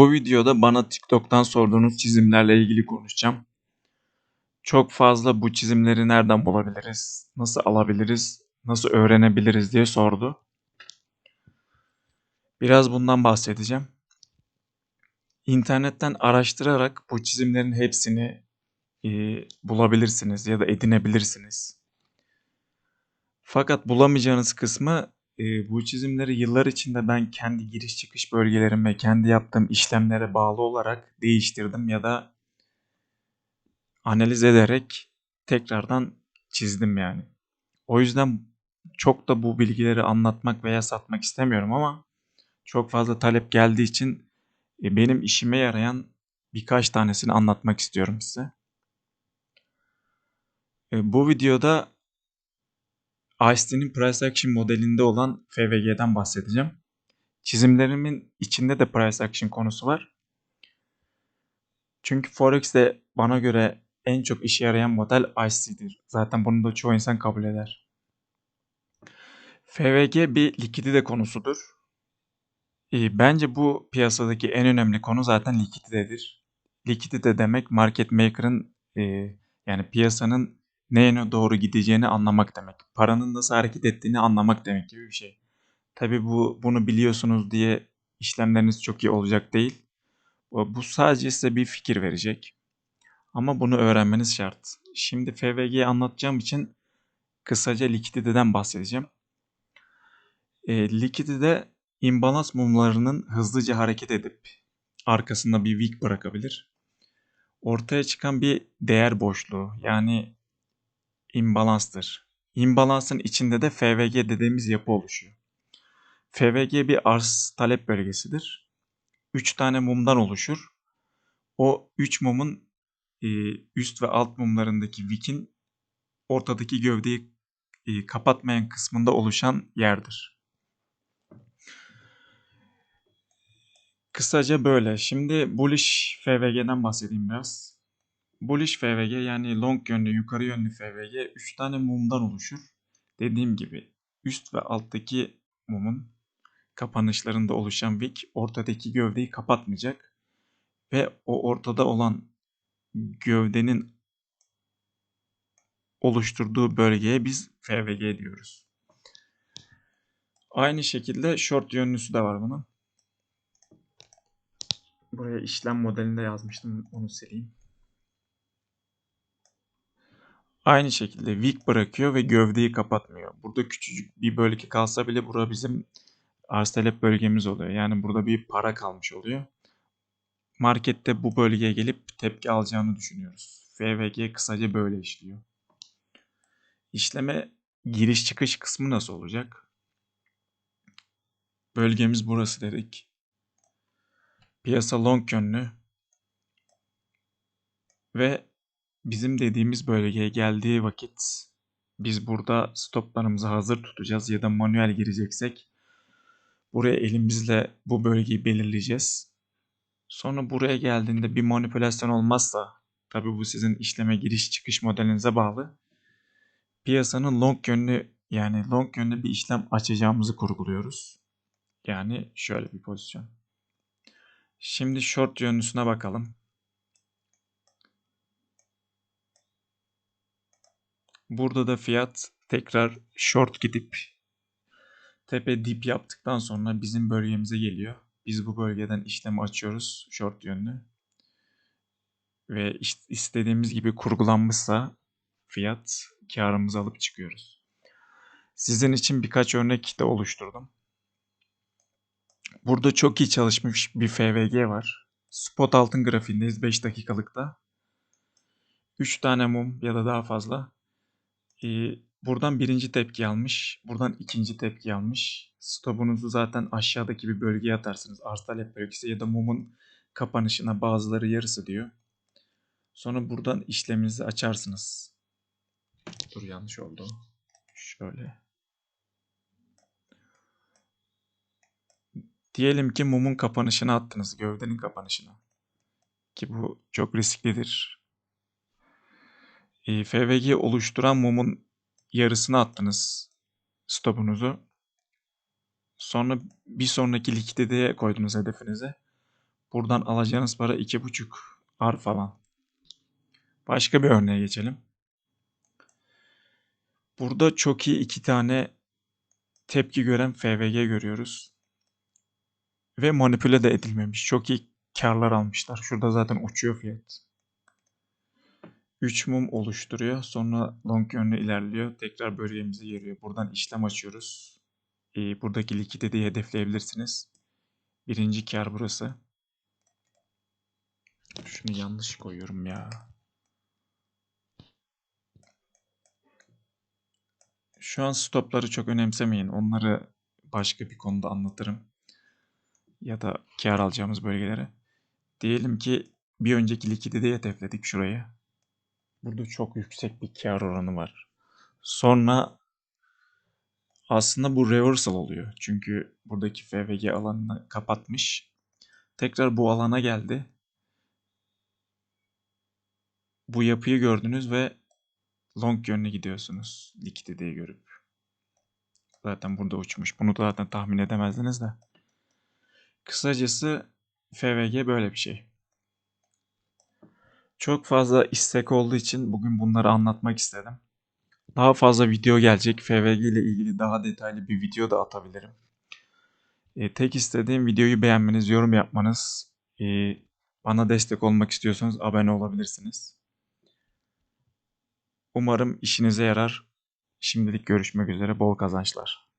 Bu videoda bana TikTok'tan sorduğunuz çizimlerle ilgili konuşacağım. Çok fazla bu çizimleri nereden bulabiliriz, nasıl alabiliriz, nasıl öğrenebiliriz diye sordu. Biraz bundan bahsedeceğim. İnternetten araştırarak bu çizimlerin hepsini e, bulabilirsiniz ya da edinebilirsiniz. Fakat bulamayacağınız kısmı e, bu çizimleri yıllar içinde ben kendi giriş çıkış bölgelerim ve kendi yaptığım işlemlere bağlı olarak değiştirdim ya da analiz ederek tekrardan çizdim yani. O yüzden çok da bu bilgileri anlatmak veya satmak istemiyorum ama çok fazla talep geldiği için e, benim işime yarayan birkaç tanesini anlatmak istiyorum size. E, bu videoda Einstein'in Price Action modelinde olan FVG'den bahsedeceğim. Çizimlerimin içinde de Price Action konusu var. Çünkü Forex'te bana göre en çok işe yarayan model IC'dir. Zaten bunu da çoğu insan kabul eder. FVG bir likidite konusudur. Ee, bence bu piyasadaki en önemli konu zaten likiditedir. Likidite demek market maker'ın e, yani piyasanın neye doğru gideceğini anlamak demek. Paranın nasıl hareket ettiğini anlamak demek gibi bir şey. Tabi bu bunu biliyorsunuz diye işlemleriniz çok iyi olacak değil. Bu sadece size bir fikir verecek. Ama bunu öğrenmeniz şart. Şimdi FVG'yi anlatacağım için kısaca likiditeden bahsedeceğim. E, likidite imbalans mumlarının hızlıca hareket edip arkasında bir wick bırakabilir. Ortaya çıkan bir değer boşluğu yani imbalanstır. İmbalansın içinde de FVG dediğimiz yapı oluşuyor. FVG bir arz talep bölgesidir. 3 tane mumdan oluşur. O 3 mumun e, üst ve alt mumlarındaki wick'in ortadaki gövdeyi e, kapatmayan kısmında oluşan yerdir. Kısaca böyle. Şimdi bullish FVG'den bahsedeyim biraz. Bullish FVG yani long yönlü yukarı yönlü FVG 3 tane mumdan oluşur. Dediğim gibi üst ve alttaki mumun kapanışlarında oluşan wick ortadaki gövdeyi kapatmayacak ve o ortada olan gövdenin oluşturduğu bölgeye biz FVG diyoruz. Aynı şekilde short yönlüsü de var bunun. Buraya işlem modelinde yazmıştım onu sileyim. Aynı şekilde wick bırakıyor ve gövdeyi kapatmıyor. Burada küçücük bir bölge kalsa bile bura bizim arz talep bölgemiz oluyor. Yani burada bir para kalmış oluyor. Markette bu bölgeye gelip tepki alacağını düşünüyoruz. FVG kısaca böyle işliyor. İşleme giriş çıkış kısmı nasıl olacak? Bölgemiz burası dedik. Piyasa long yönlü ve bizim dediğimiz bölgeye geldiği vakit biz burada stoplarımızı hazır tutacağız ya da manuel gireceksek buraya elimizle bu bölgeyi belirleyeceğiz. Sonra buraya geldiğinde bir manipülasyon olmazsa tabi bu sizin işleme giriş çıkış modelinize bağlı. Piyasanın long yönlü yani long yönlü bir işlem açacağımızı kurguluyoruz. Yani şöyle bir pozisyon. Şimdi short yönlüsüne bakalım. Burada da fiyat tekrar short gidip tepe dip yaptıktan sonra bizim bölgemize geliyor. Biz bu bölgeden işlemi açıyoruz short yönlü. Ve istediğimiz gibi kurgulanmışsa fiyat karımızı alıp çıkıyoruz. Sizin için birkaç örnek de oluşturdum. Burada çok iyi çalışmış bir FVG var. Spot altın grafiğindeyiz 5 dakikalıkta. 3 tane mum ya da daha fazla. Ee, buradan birinci tepki almış. Buradan ikinci tepki almış. Stopunuzu zaten aşağıdaki bir bölgeye atarsınız. Arz talep bölgesi ya da mumun kapanışına bazıları yarısı diyor. Sonra buradan işleminizi açarsınız. Dur yanlış oldu. Şöyle. Diyelim ki mumun kapanışına attınız. Gövdenin kapanışına. Ki bu çok risklidir. E, FVG oluşturan mumun yarısını attınız stopunuzu. Sonra bir sonraki likiditeye koydunuz hedefinize. Buradan alacağınız para 2,5 ar falan. Başka bir örneğe geçelim. Burada çok iyi iki tane tepki gören FVG görüyoruz. Ve manipüle de edilmemiş. Çok iyi karlar almışlar. Şurada zaten uçuyor fiyat. 3 mum oluşturuyor. Sonra long yönlü ilerliyor. Tekrar bölgemize giriyor. Buradan işlem açıyoruz. Ee, buradaki likiditeyi hedefleyebilirsiniz. Birinci kar burası. Şunu yanlış koyuyorum ya. Şu an stopları çok önemsemeyin. Onları başka bir konuda anlatırım. Ya da kar alacağımız bölgelere. Diyelim ki bir önceki likiditeyi hedefledik şurayı. Burada çok yüksek bir kar oranı var. Sonra aslında bu reversal oluyor. Çünkü buradaki FVG alanını kapatmış. Tekrar bu alana geldi. Bu yapıyı gördünüz ve long yönüne gidiyorsunuz. Likiditeyi görüp. Zaten burada uçmuş. Bunu da zaten tahmin edemezdiniz de. Kısacası FVG böyle bir şey. Çok fazla istek olduğu için bugün bunları anlatmak istedim. Daha fazla video gelecek. FVG ile ilgili daha detaylı bir video da atabilirim. E, tek istediğim videoyu beğenmeniz, yorum yapmanız. E, bana destek olmak istiyorsanız abone olabilirsiniz. Umarım işinize yarar. Şimdilik görüşmek üzere. Bol kazançlar.